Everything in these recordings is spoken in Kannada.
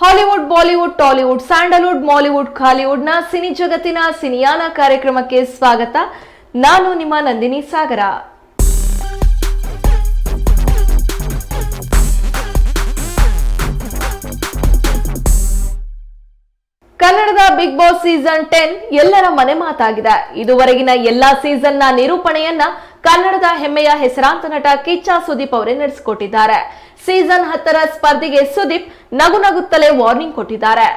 Hollywood, Bollywood, Tollywood, Sandalwood, Mollywood, ಖಾಲಿವುಡ್ನ cine ಜಗತ್ತಿನ ಸಿನಿಯಾನ ಕಾರ್ಯಕ್ರಮಕ್ಕೆ ಸ್ವಾಗತ. ನಾನು ನಿಮ್ಮ ನಂದಿನಿ ಸಾಗರ. ಕನ್ನಡದ ಬಿಗ್ ಬಾಸ್ ಸೀಸನ್ ಟೆನ್ ಎಲ್ಲರ ಮನೆ ಮಾತಾಗಿದೆ. ಇದುವರೆಗಿನ ಎಲ್ಲಾ ಸೀಸನ್ನ ನಿರೂಪಣೆಯನ್ನ ಕನ್ನಡದ ಹೆಮ್ಮೆಯ ಹೆಸರಾಂತ ನಟ ಕಿಚ್ಚ ಸುದೀಪ್ ಅವರೇ ನಡೆಸಿಕೊಟ್ಟಿದ್ದಾರೆ. ಸೀಸನ್ ಹತ್ತರ ಸ್ಪರ್ಧೆಗೆ ಸುದೀಪ್ ನಗು ನಗುತ್ತಲೇ ವಾರ್ನಿಂಗ್ ಕೊಟ್ಟಿದ್ದಾರೆ.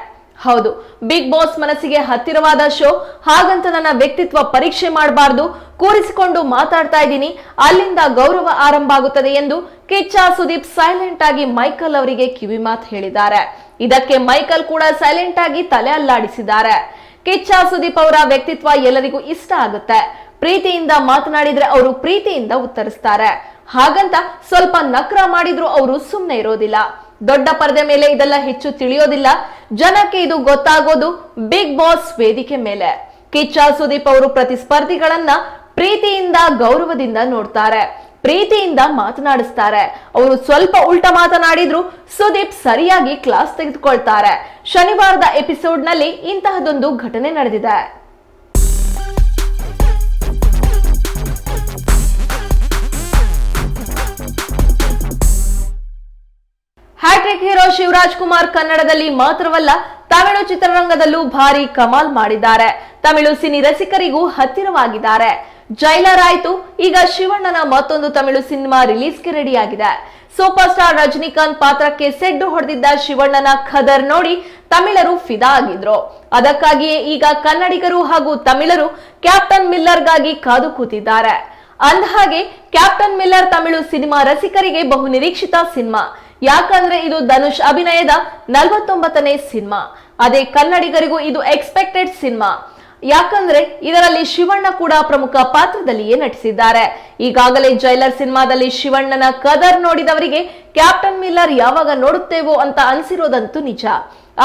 ಹೌದು, ಬಿಗ್ ಬಾಸ್ ಮನಸ್ಸಿಗೆ ಹತ್ತಿರವಾದ ಶೋ, ಹಾಗಂತ ನನ್ನ ವ್ಯಕ್ತಿತ್ವ ಪರೀಕ್ಷೆ ಮಾಡಬಾರ್ದು, ಕೂರಿಸಿಕೊಂಡು ಮಾತಾಡ್ತಾ ಇದ್ದೀನಿ, ಅಲ್ಲಿಂದ ಗೌರವ ಆರಂಭ ಆಗುತ್ತದೆ ಎಂದು ಕಿಚ್ಚ ಸುದೀಪ್ ಸೈಲೆಂಟ್ ಆಗಿ ಮೈಕಲ್ ಅವರಿಗೆ ಕಿವಿ ಮಾತು ಹೇಳಿದ್ದಾರೆ. ಇದಕ್ಕೆ ಮೈಕಲ್ ಕೂಡ ಸೈಲೆಂಟ್ ಆಗಿ ತಲೆ ಅಲ್ಲಾಡಿಸಿದ್ದಾರೆ. ಕಿಚ್ಚ ಸುದೀಪ್ ಅವರ ವ್ಯಕ್ತಿತ್ವ ಎಲ್ಲರಿಗೂ ಇಷ್ಟ ಆಗುತ್ತೆ. ಪ್ರೀತಿಯಿಂದ ಮಾತನಾಡಿದ್ರೆ ಅವರು ಪ್ರೀತಿಯಿಂದ ಉತ್ತರಿಸ್ತಾರೆ. ಹಾಗಂತ ಸ್ವಲ್ಪ ನಕ್ರ ಮಾಡಿದ್ರು ಅವರು ಸುಮ್ಮನೆ ಇರೋದಿಲ್ಲ. ದೊಡ್ಡ ಪರದೆ ಮೇಲೆ ಇದೆಲ್ಲ ಹೆಚ್ಚು ತಿಳಿಯೋದಿಲ್ಲ. ಜನಕ್ಕೆ ಇದು ಗೊತ್ತಾಗೋದು ಬಿಗ್ ಬಾಸ್ ವೇದಿಕೆ ಮೇಲೆ. ಕಿಚ್ಚ ಸುದೀಪ್ ಅವರು ಪ್ರತಿಸ್ಪರ್ಧಿಗಳನ್ನ ಪ್ರೀತಿಯಿಂದ ಗೌರವದಿಂದ ನೋಡ್ತಾರೆ. ಪ್ರೀತಿಯಿಂದ ಮಾತನಾಡಿಸ್ತಾರೆ. ಅವರು ಸ್ವಲ್ಪ ಉಲ್ಟ ಮಾತನಾಡಿದ್ರು ಸುದೀಪ್ ಸರಿಯಾಗಿ ಕ್ಲಾಸ್ ತೆಗೆದುಕೊಳ್ತಾರೆ. ಶನಿವಾರದ ಎಪಿಸೋಡ್ನಲ್ಲಿ ಇಂತಹದೊಂದು ಘಟನೆ ನಡೆದಿದೆ. ಹ್ಯಾಟ್ರಿಕ್ ಹೀರೋ ಶಿವರಾಜ್ ಕುಮಾರ್ ಕನ್ನಡದಲ್ಲಿ ಮಾತ್ರವಲ್ಲ, ತಮಿಳು ಚಿತ್ರರಂಗದಲ್ಲೂ ಭಾರಿ ಕಮಾಲ್ ಮಾಡಿದ್ದಾರೆ. ತಮಿಳು ಸಿನಿ ರಸಿಕರಿಗೂ ಹತ್ತಿರವಾಗಿದ್ದಾರೆ. ಜೈಲರ್ ಆಯ್ತು ಈಗ ಶಿವಣ್ಣನ ಮತ್ತೊಂದು ತಮಿಳು ಸಿನಿಮಾ ರಿಲೀಸ್ಗೆ ರೆಡಿಯಾಗಿದೆ. ಸೂಪರ್ ಸ್ಟಾರ್ ರಜನಿಕಾಂತ್ ಪಾತ್ರಕ್ಕೆ ಸೆಡ್ಡು ಹೊಡೆದಿದ್ದ ಶಿವಣ್ಣನ ಖದರ್ ನೋಡಿ ತಮಿಳರು ಫಿದಾ ಆಗಿದ್ರು. ಅದಕ್ಕಾಗಿಯೇ ಈಗ ಕನ್ನಡಿಗರು ಹಾಗೂ ತಮಿಳರು ಕ್ಯಾಪ್ಟನ್ ಮಿಲ್ಲರ್ಗಾಗಿ ಕಾದು ಕೂತಿದ್ದಾರೆ. ಅಂದಹಾಗೆ, ಕ್ಯಾಪ್ಟನ್ ಮಿಲ್ಲರ್ ತಮಿಳು ಸಿನಿಮಾ ರಸಿಕರಿಗೆ ಬಹು ನಿರೀಕ್ಷಿತ ಸಿನಿಮಾ. ಯಾಕಂದ್ರೆ ಇದು ಧನುಷ್ ಅಭಿನಯದ ನಲವತ್ತೊಂಬತ್ತನೇ ಸಿನಿಮಾ. ಅದೇ ಕನ್ನಡಿಗರಿಗೂ ಇದು ಎಕ್ಸ್ಪೆಕ್ಟೆಡ್ ಸಿನಿಮಾ. ಯಾಕಂದ್ರೆ ಇದರಲ್ಲಿ ಶಿವಣ್ಣ ಕೂಡ ಪ್ರಮುಖ ಪಾತ್ರದಲ್ಲಿಯೇ ನಟಿಸಿದ್ದಾರೆ. ಈಗಾಗಲೇ ಜೈಲರ್ ಸಿನಿಮಾದಲ್ಲಿ ಶಿವಣ್ಣನ ಕದರ್ ನೋಡಿದವರಿಗೆ ಕ್ಯಾಪ್ಟನ್ ಮಿಲ್ಲರ್ ಯಾವಾಗ ನೋಡುತ್ತೇವೋ ಅಂತ ಅನಿಸಿರೋದಂತೂ ನಿಜ.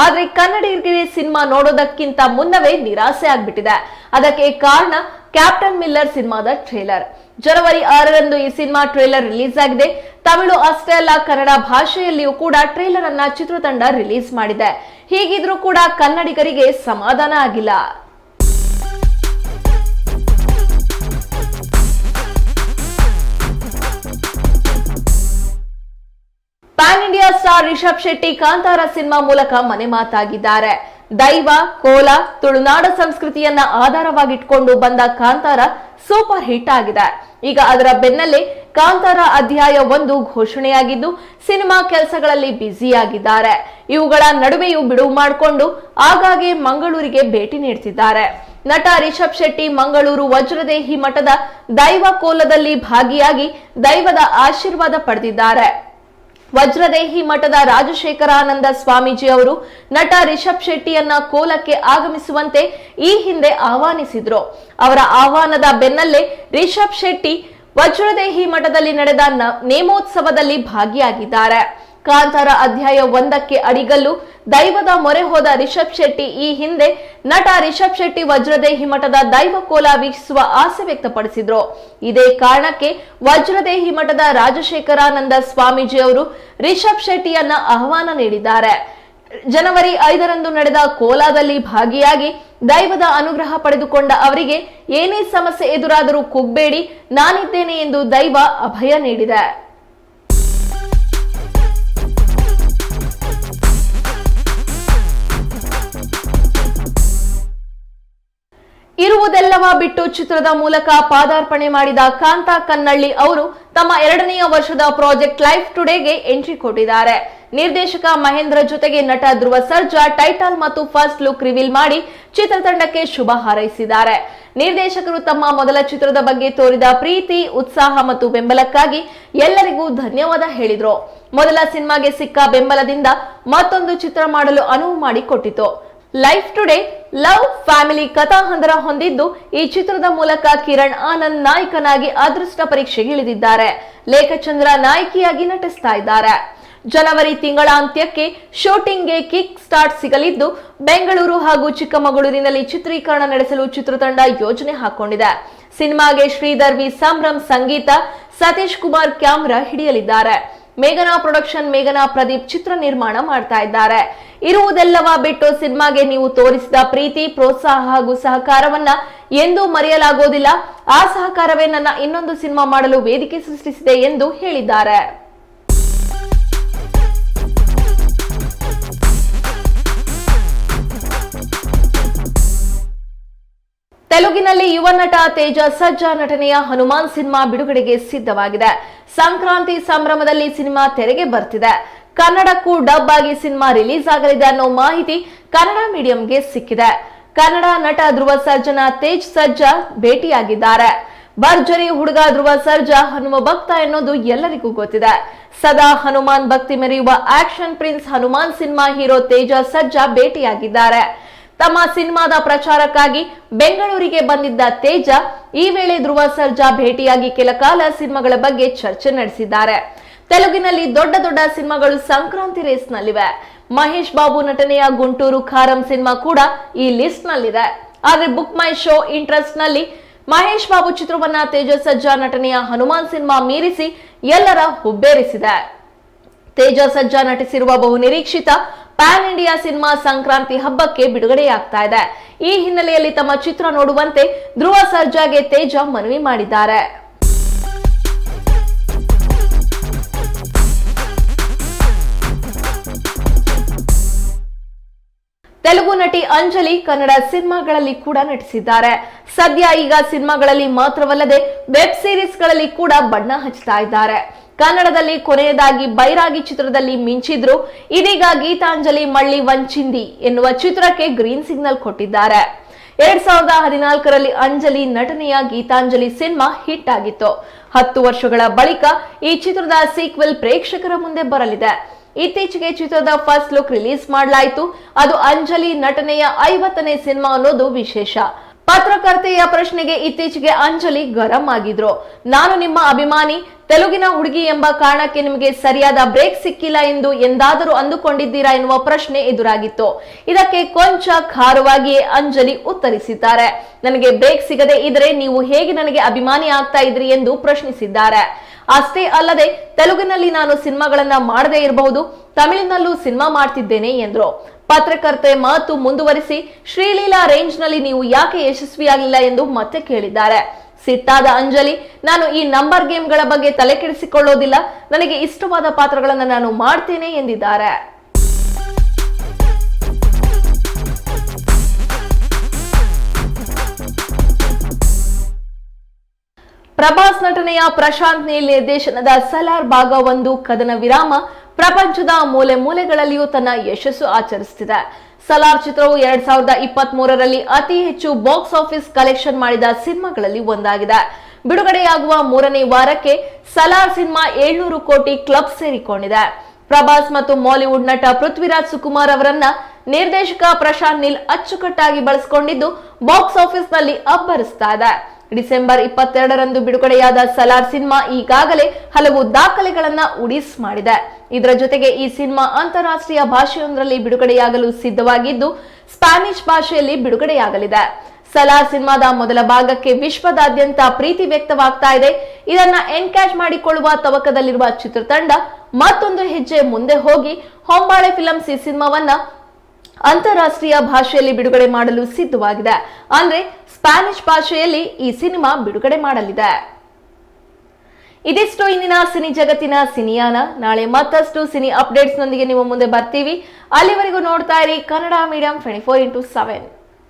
ಆದ್ರೆ ಕನ್ನಡಿಗರಿಗೆ ಸಿನಿಮಾ ನೋಡೋದಕ್ಕಿಂತ ಮುನ್ನವೇ ನಿರಾಸೆ ಆಗ್ಬಿಟ್ಟಿದೆ. ಅದಕ್ಕೆ ಕಾರಣ ಕ್ಯಾಪ್ಟನ್ ಮಿಲ್ಲರ್ ಸಿನಿಮಾದ ಟ್ರೇಲರ್ ಜನವರಿ ಆರರಂದು ಈ ಸಿನಿಮಾ ಟ್ರೇಲರ್ ರಿಲೀಸ್ ಆಗಿದೆ ತಮಿಳು ಅಷ್ಟೇ ಅಲ್ಲ ಕನ್ನಡ ಭಾಷೆಯಲ್ಲಿಯೂ ಕೂಡ ಟ್ರೇಲರ್ ಅನ್ನ ಚಿತ್ರತಂಡ ರಿಲೀಸ್ ಮಾಡಿದೆ. ಹೀಗಿದ್ರೂ ಕೂಡ ಕನ್ನಡಿಗರಿಗೆ ಸಮಾಧಾನ ಆಗಿಲ್ಲ. Pan India star Rishab Shetty Kantara cinema ಮೂಲಕ ಮನೆ ಮಾತಾಗಿದ್ದಾರೆ. ದೈವ, ಕೋಲ, ತುಳುನಾಡ ಸಂಸ್ಕೃತಿಯನ್ನ ಆಧಾರವಾಗಿಟ್ಕೊಂಡು ಬಂದ ಕಾಂತಾರ ಸೂಪರ್ ಹಿಟ್ ಆಗಿದೆ. ಈಗ ಅದರ ಬೆನ್ನಲ್ಲೇ ಕಾಂತಾರ ಅಧ್ಯಾಯ ಒಂದು ಘೋಷಣೆಯಾಗಿದ್ದು, ಸಿನಿಮಾ ಕೆಲಸಗಳಲ್ಲಿ ಬ್ಯುಸಿಯಾಗಿದ್ದಾರೆ. ಇವುಗಳ ನಡುವೆಯೂ ಬಿಡುವು ಮಾಡಿಕೊಂಡು ಆಗಾಗ್ಗೆ ಮಂಗಳೂರಿಗೆ ಭೇಟಿ ನೀಡ್ತಿದ್ದಾರೆ. ನಟ ರಿಷಬ್ ಶೆಟ್ಟಿ ಮಂಗಳೂರು ವಜ್ರದೇಹಿ ಮಠದ ದೈವ ಕೋಲದಲ್ಲಿ ಭಾಗಿಯಾಗಿ ದೈವದ ಆಶೀರ್ವಾದ ಪಡೆದಿದ್ದಾರೆ. ವಜ್ರದೇಹಿ ಮಠದ ರಾಜಶೇಖರಾನಂದ ಸ್ವಾಮೀಜಿ ಅವರು ನಟ ರಿಷಬ್ ಶೆಟ್ಟಿಯನ್ನ ಕೋಲಕ್ಕೆ ಆಗಮಿಸುವಂತೆ ಈ ಹಿಂದೆ ಆಹ್ವಾನಿಸಿದ್ರು. ಅವರ ಆಹ್ವಾನದ ಬೆನ್ನಲ್ಲೇ ರಿಷಬ್ ಶೆಟ್ಟಿ ವಜ್ರದೇಹಿ ಮಠದಲ್ಲಿ ನಡೆದ ನೇಮೋತ್ಸವದಲ್ಲಿ ಭಾಗಿಯಾಗಿದ್ದಾರೆ. ಕಾಂತಾರ ಅಧ್ಯಾಯ ಒಂದಕ್ಕೆ ಅಡಿಗಲ್ಲು ದೈವದ ಮೊರೆ ಹೋದ ರಿಷಬ್ ಶೆಟ್ಟಿ ಈ ಹಿಂದೆ ನಟ ರಿಷಬ್ ಶೆಟ್ಟಿ ವಜ್ರದೇಹಿ ಮಠದ ದೈವ ಕೋಲ ವೀಕ್ಷಿಸುವ ಆಸೆ ವ್ಯಕ್ತಪಡಿಸಿದ್ರು. ಇದೇ ಕಾರಣಕ್ಕೆ ವಜ್ರದೇಹಿ ಮಠದ ರಾಜಶೇಖರಾನಂದ ಸ್ವಾಮೀಜಿ ಅವರು ರಿಷಬ್ ಶೆಟ್ಟಿಯನ್ನ ಆಹ್ವಾನ ನೀಡಿದ್ದಾರೆ. ಜನವರಿ ಐದರಂದು ನಡೆದ ಕೋಲಾದಲ್ಲಿ ಭಾಗಿಯಾಗಿ ದೈವದ ಅನುಗ್ರಹ ಪಡೆದುಕೊಂಡ ಅವರಿಗೆ ಏನೇ ಸಮಸ್ಯೆ ಎದುರಾದರೂ ಕುಗ್ಬೇಡಿ, ನಾನಿದ್ದೇನೆ ಎಂದು ದೈವ ಅಭಯ ನೀಡಿದೆ. ಬಿಟ್ಟು ಚಿತ್ರದ ಮೂಲಕ ಪಾದಾರ್ಪಣೆ ಮಾಡಿದ ಕಾಂತಾ ಕನ್ನಳ್ಳಿ ಅವರು ತಮ್ಮ ಎರಡನೆಯ ವರ್ಷದ ಪ್ರಾಜೆಕ್ಟ್ ಲೈಫ್ ಟುಡೇಗೆ ಎಂಟ್ರಿ ಕೊಟ್ಟಿದ್ದಾರೆ. ನಿರ್ದೇಶಕ ಮಹೇಂದ್ರ ಜೊತೆಗೆ ನಟ ಧ್ರುವ ಸರ್ಜಾ, ಟೈಟಲ್ ಮತ್ತು ಫಸ್ಟ್ ಲುಕ್ ರಿವೀಲ್ ಮಾಡಿ ಚಿತ್ರತಂಡಕ್ಕೆ ಶುಭ ಹಾರೈಸಿದ್ದಾರೆ. ನಿರ್ದೇಶಕರು ತಮ್ಮ ಮೊದಲ ಚಿತ್ರದ ಬಗ್ಗೆ ತೋರಿದ ಪ್ರೀತಿ, ಉತ್ಸಾಹ ಮತ್ತು ಬೆಂಬಲಕ್ಕಾಗಿ ಎಲ್ಲರಿಗೂ ಧನ್ಯವಾದ ಹೇಳಿದ್ರು. ಮೊದಲ ಸಿನಿಮಾಗೆ ಸಿಕ್ಕ ಬೆಂಬಲದಿಂದ ಮತ್ತೊಂದು ಚಿತ್ರ ಮಾಡಲು ಅನುವು ಮಾಡಿಕೊಟ್ಟಿತು. ಲೈಫ್ ಟುಡೇ ಲವ್ ಫ್ಯಾಮಿಲಿ ಕಥಾಹಂದರ ಹೊಂದಿದ್ದು ಈ ಚಿತ್ರದ ಮೂಲಕ ಕಿರಣ್ ಆನಂದ್ ನಾಯಕನಾಗಿ ಅದೃಷ್ಟ ಪರೀಕ್ಷೆಗೆ ಇಳಿದಿದ್ದಾರೆ. ಲೇಖಚಂದ್ರ ನಾಯಕಿಯಾಗಿ ನಟಿಸ್ತಾ ಇದ್ದಾರೆ. ಜನವರಿ ತಿಂಗಳ ಅಂತ್ಯಕ್ಕೆ ಶೂಟಿಂಗ್ಗೆ ಕಿಕ್ ಸ್ಟಾರ್ಟ್ ಸಿಗಲಿದ್ದು, ಬೆಂಗಳೂರು ಹಾಗೂ ಚಿಕ್ಕಮಗಳೂರಿನಲ್ಲಿ ಚಿತ್ರೀಕರಣ ನಡೆಸಲು ಚಿತ್ರತಂಡ ಯೋಜನೆ ಹಾಕೊಂಡಿದೆ. ಸಿನಿಮಾಗೆ ಶ್ರೀಧರ್ ವಿ ಸಂಭ್ರಮ್ ಸಂಗೀತ, ಸತೀಶ್ ಕುಮಾರ್ ಕ್ಯಾಮ್ರಾ ಹಿಡಿಯಲಿದ್ದಾರೆ. ಮೇಘನಾ ಪ್ರೊಡಕ್ಷನ್, ಮೇಘನಾ ಪ್ರದೀಪ್ ಚಿತ್ರ ನಿರ್ಮಾಣ ಮಾಡ್ತಾ ಇದ್ದಾರೆ. ಇರುವುದೆಲ್ಲವ ಬಿಟ್ಟು ಸಿನಿಮಾಗೆ ನೀವು ತೋರಿಸಿದ ಪ್ರೀತಿ, ಪ್ರೋತ್ಸಾಹ ಹಾಗೂ ಸಹಕಾರವನ್ನ ಎಂದೂ ಮರೆಯಲಾಗೋದಿಲ್ಲ. ಆ ಸಹಕಾರವೇ ನನ್ನ ಇನ್ನೊಂದು ಸಿನಿಮಾ ಮಾಡಲು ವೇದಿಕೆ ಸೃಷ್ಟಿಸಿದೆ ಎಂದು ಹೇಳಿದ್ದಾರೆ. ತೆಲುಗಿನಲ್ಲಿ ಯುವ ನಟ ತೇಜ ಸಜ್ಜಾ ನಟನೆಯ ಹನುಮಾನ್ ಸಿನಿಮಾ ಬಿಡುಗಡೆಗೆ ಸಿದ್ಧವಾಗಿದೆ. ಸಂಕ್ರಾಂತಿ ಸಂಭ್ರಮದಲ್ಲಿ ಸಿನಿಮಾ ತೆರೆಗೆ ಬರ್ತಿದೆ. ಕನ್ನಡಕ್ಕೂ ಡಬ್ ಆಗಿ ಸಿನಿಮಾ ರಿಲೀಸ್ ಆಗಲಿದೆ ಅನ್ನೋ ಮಾಹಿತಿ ಕನ್ನಡ ಮೀಡಿಯಂಗೆ ಸಿಕ್ಕಿದೆ. ಕನ್ನಡ ನಟ ಧ್ರುವ ಸರ್ಜನ ತೇಜ್ ಸಜ್ಜಾ ಭೇಟಿಯಾಗಿದ್ದಾರೆ. ಭರ್ಜರಿ ಹುಡುಗ ಧ್ರುವ ಸರ್ಜಾ ಹನುಮ ಭಕ್ತ ಎನ್ನುವುದು ಎಲ್ಲರಿಗೂ ಗೊತ್ತಿದೆ. ಸದಾ ಹನುಮಾನ್ ಭಕ್ತಿ ಮೆರೆಯುವ action prince Hanuman cinema hero Teja Sajja ಭೇಟಿಯಾಗಿದ್ದಾರೆ. ತಮ್ಮ ಸಿನಿಮಾದ ಪ್ರಚಾರಕ್ಕಾಗಿ ಬೆಂಗಳೂರಿಗೆ ಬಂದಿದ್ದ ತೇಜ ಈ ವೇಳೆ ಧ್ರುವ ಸರ್ಜಾ ಭೇಟಿಯಾಗಿ ಕೆಲ ಕಾಲ ಸಿನಿಮಾಗಳ ಬಗ್ಗೆ ಚರ್ಚೆ ನಡೆಸಿದ್ದಾರೆ. ತೆಲುಗಿನಲ್ಲಿ ದೊಡ್ಡ ದೊಡ್ಡ ಸಿನಿಮಾಗಳು ಸಂಕ್ರಾಂತಿ ರೇಸ್ ನಲ್ಲಿವೆ ಮಹೇಶ್ ಬಾಬು ನಟನೆಯ ಗುಂಟೂರು ಖಾರಂ ಸಿನಿಮಾ ಕೂಡ ಈ ಲಿಸ್ಟ್ ನಲ್ಲಿದೆ ಆದ್ರೆ ಬುಕ್ ಮೈ ಶೋ ಇಂಟ್ರೆಸ್ಟ್ನಲ್ಲಿ ಮಹೇಶ್ ಬಾಬು ಚಿತ್ರವನ್ನ ತೇಜಸ್ ಸಜ್ಜಾ ನಟನೆಯ ಹನುಮಾನ್ ಸಿನಿಮಾ ಮೀರಿಸಿ ಎಲ್ಲರ ಹುಬ್ಬೇರಿಸಿದೆ. ತೇಜಸ್ ಸಜ್ಜಾ ನಟಿಸಿರುವ ಬಹು ನಿರೀಕ್ಷಿತ ಪ್ಯಾನ್ ಇಂಡಿಯಾ ಸಿನಿಮಾ ಸಂಕ್ರಾಂತಿ ಹಬ್ಬಕ್ಕೆ ಬಿಡುಗಡೆಯಾಗ್ತಾ ಇದೆ. ಈ ಹಿನ್ನೆಲೆಯಲ್ಲಿ ತಮ್ಮ ಚಿತ್ರ ನೋಡುವಂತೆ ಧ್ರುವ ಸರ್ಜಾಗೆ ತೇಜ ಮನವಿ ಮಾಡಿದ್ದಾರೆ. ತೆಲುಗು ನಟಿ ಅಂಜಲಿ ಕನ್ನಡ ಸಿನಿಮಾಗಳಲ್ಲಿ ಕೂಡ ನಟಿಸಿದ್ದಾರೆ. ಸದ್ಯ ಈಗ ಸಿನಿಮಾಗಳಲ್ಲಿ ಮಾತ್ರವಲ್ಲದೆ ವೆಬ್ ಸೀರೀಸ್ಗಳಲ್ಲಿ ಕೂಡ ಬಣ್ಣ ಹಚ್ಚುತ್ತಾ ಇದ್ದಾರೆ. ಕನ್ನಡದಲ್ಲಿ ಕೊನೆಯದಾಗಿ ಬೈರಾಗಿ ಚಿತ್ರದಲ್ಲಿ ಮಿಂಚಿದ್ರು. ಇದೀಗ ಗೀತಾಂಜಲಿ ಮಳ್ಳಿ ವಂಚಿಂದಿ ಎನ್ನುವ ಚಿತ್ರಕ್ಕೆ ಗ್ರೀನ್ ಸಿಗ್ನಲ್ ಕೊಟ್ಟಿದ್ದಾರೆ. ಎರಡ್ ಸಾವಿರದ ಹದಿನಾಲ್ಕರಲ್ಲಿ ಅಂಜಲಿ ನಟನೆಯ ಗೀತಾಂಜಲಿ ಸಿನಿಮಾ ಹಿಟ್ ಆಗಿತ್ತು. ಹತ್ತು ವರ್ಷಗಳ ಬಳಿಕ ಈ ಚಿತ್ರದ ಸೀಕ್ವೆಲ್ ಪ್ರೇಕ್ಷಕರ ಮುಂದೆ ಬರಲಿದೆ. ಇತ್ತೀಚೆಗೆ ಚಿತ್ರದ ಫಸ್ಟ್ ಲುಕ್ ರಿಲೀಸ್ ಮಾಡಲಾಯಿತು. ಅದು ಅಂಜಲಿ ನಟನೆಯ ಐವತ್ತನೇ ಸಿನಿಮಾ ಅನ್ನೋದು ವಿಶೇಷ. ಪತ್ರಕರ್ತೆಯ ಪ್ರಶ್ನೆಗೆ ಇತ್ತೀಚೆಗೆ ಅಂಜಲಿ ಗರಂ ಆಗಿದ್ರು. ನಾನು ನಿಮ್ಮ ಅಭಿಮಾನಿ, ತೆಲುಗಿನ ಹುಡುಗಿ ಎಂಬ ಕಾರಣಕ್ಕೆ ನಿಮಗೆ ಸರಿಯಾದ ಬ್ರೇಕ್ ಸಿಕ್ಕಿಲ್ಲ ಎಂದು ಎಂದಾದರೂ ಅಂದುಕೊಂಡಿದ್ದೀರಾ ಎನ್ನುವ ಪ್ರಶ್ನೆ ಎದುರಾಗಿತ್ತು. ಇದಕ್ಕೆ ಕೊಂಚ ಖಾರವಾಗಿಯೇ ಅಂಜಲಿ ಉತ್ತರಿಸಿದ್ದಾರೆ. ನನಗೆ ಬ್ರೇಕ್ ಸಿಗದೆ ಇದ್ರೆ ನೀವು ಹೇಗೆ ನನಗೆ ಅಭಿಮಾನಿ ಆಗ್ತಾ ಇದ್ರಿ ಎಂದು ಪ್ರಶ್ನಿಸಿದ್ದಾರೆ. ಅಷ್ಟೇ ಅಲ್ಲದೆ, ತೆಲುಗಿನಲ್ಲಿ ನಾನು ಸಿನಿಮಾಗಳನ್ನ ಮಾಡದೇ ಇರಬಹುದು, ತಮಿಳಿನಲ್ಲೂ ಸಿನಿಮಾ ಮಾಡ್ತಿದ್ದೇನೆ ಎಂದ್ರು. ಪತ್ರಕರ್ತೆ ಮಾತು ಮುಂದುವರಿಸಿ ಶ್ರೀಲೀಲಾ ರೇಂಜ್ನಲ್ಲಿ ನೀವು ಯಾಕೆ ಯಶಸ್ವಿಯಾಗಿಲ್ಲ ಎಂದು ಮತ್ತೆ ಕೇಳಿದ್ದಾರೆ. ಸಿಟ್ಟಾದ ಅಂಜಲಿ, ನಾನು ಈ ನಂಬರ್ ಗೇಮ್ಗಳ ಬಗ್ಗೆ ತಲೆ ಕೆಡಿಸಿಕೊಳ್ಳೋದಿಲ್ಲ ನನಗೆ ಇಷ್ಟವಾದ ಪಾತ್ರಗಳನ್ನು ನಾನು ಮಾಡ್ತೇನೆ ಎಂದಿದ್ದಾರೆ. ಪ್ರಭಾಸ್ ನಟನೆಯ ಪ್ರಶಾಂತ್ ನೀಲ್ ನಿರ್ದೇಶನದ ಸಲಾರ್ ಭಾಗ ಒಂದು ಕದನ ವಿರಾಮ. ಪ್ರಪಂಚದ ಮೂಲೆ ಮೂಲೆಗಳಲ್ಲಿಯೂ ತನ್ನ ಯಶಸ್ಸು ಆಚರಿಸುತ್ತಿದೆ. ಸಲಾರ್ ಚಿತ್ರವು ಎರಡ್ ಸಾವಿರದ ಇಪ್ಪತ್ತ್ ಮೂರರಲ್ಲಿ ಅತಿ ಹೆಚ್ಚು ಬಾಕ್ಸ್ ಆಫೀಸ್ ಕಲೆಕ್ಷನ್ ಮಾಡಿದ ಸಿನಿಮಾಗಳಲ್ಲಿ ಒಂದಾಗಿದೆ. ಬಿಡುಗಡೆಯಾಗುವ ಮೂರನೇ ವಾರಕ್ಕೆ ಸಲಾರ್ ಸಿನಿಮಾ ಏಳ್ನೂರು ಕೋಟಿ ಕ್ಲಬ್ ಸೇರಿಕೊಂಡಿದೆ. ಪ್ರಭಾಸ್ ಮತ್ತು ಮಾಲಿವುಡ್ ನಟ ಪೃಥ್ವಿರಾಜ್ ಸುಕುಮಾರ್ ಅವರನ್ನ ನಿರ್ದೇಶಕ ಪ್ರಶಾಂತ್ ನೀಲ್ ಅಚ್ಚುಕಟ್ಟಾಗಿ ಬಳಸಿಕೊಂಡಿದ್ದು, ಬಾಕ್ಸ್ ಆಫೀಸ್ನಲ್ಲಿ ಅಬ್ಬರಿಸ್ತಾ ಇದೆ. ಡಿಸೆಂಬರ್ ಇಪ್ಪತ್ತೆರಡರಂದು ಬಿಡುಗಡೆಯಾದ ಸಲಾರ್ ಸಿನಿಮಾ ಈಗಾಗಲೇ ಹಲವು ದಾಖಲೆಗಳನ್ನ ಉಡಿಸ್ ಮಾಡಿದೆ. ಇದರ ಜೊತೆಗೆ ಈ ಸಿನಿಮಾ ಅಂತಾರಾಷ್ಟ್ರೀಯ ಭಾಷೆಯೊಂದರಲ್ಲಿ ಬಿಡುಗಡೆಯಾಗಲು ಸಿದ್ಧವಾಗಿದ್ದು, ಸ್ಪ್ಯಾನಿಷ್ ಭಾಷೆಯಲ್ಲಿ ಬಿಡುಗಡೆಯಾಗಲಿದೆ. ಸಲಾರ್ ಸಿನಿಮಾದ ಮೊದಲ ಭಾಗಕ್ಕೆ ವಿಶ್ವದಾದ್ಯಂತ ಪ್ರೀತಿ ವ್ಯಕ್ತವಾಗ್ತಾ ಇದೆ. ಇದನ್ನ ಎನ್ಕ್ಯಾಚ್ ಮಾಡಿಕೊಳ್ಳುವ ತವಕದಲ್ಲಿರುವ ಚಿತ್ರತಂಡ ಮತ್ತೊಂದು ಹೆಜ್ಜೆ ಮುಂದೆ ಹೋಗಿ, ಹೊಂಬಾಳೆ ಫಿಲಮ್ಸ್ ಈ ಸಿನಿಮಾವನ್ನ ಅಂತಾರಾಷ್ಟ್ರೀಯ ಭಾಷೆಯಲ್ಲಿ ಬಿಡುಗಡೆ ಮಾಡಲು ಸಿದ್ಧವಾಗಿದೆ. ಅಂದ್ರೆ ಸ್ಪ್ಯಾನಿಷ್ ಭಾಷೆಯಲ್ಲಿ ಈ ಸಿನಿಮಾ ಬಿಡುಗಡೆ ಮಾಡಲಿದೆ. ಇದಿಷ್ಟು ಇಂದಿನ ಸಿನಿ ಜಗತ್ತಿನ ಸಿನಿಯಾನ. ನಾಳೆ ಮತ್ತಷ್ಟು ಸಿನಿ ಅಪ್ಡೇಟ್ಸ್ ನೊಂದಿಗೆ ನಿಮ್ಮ ಮುಂದೆ ಬರ್ತೀವಿ. ಅಲ್ಲಿವರೆಗೂ ನೋಡ್ತಾ ಇರಿ Kannada medium twenty four into seven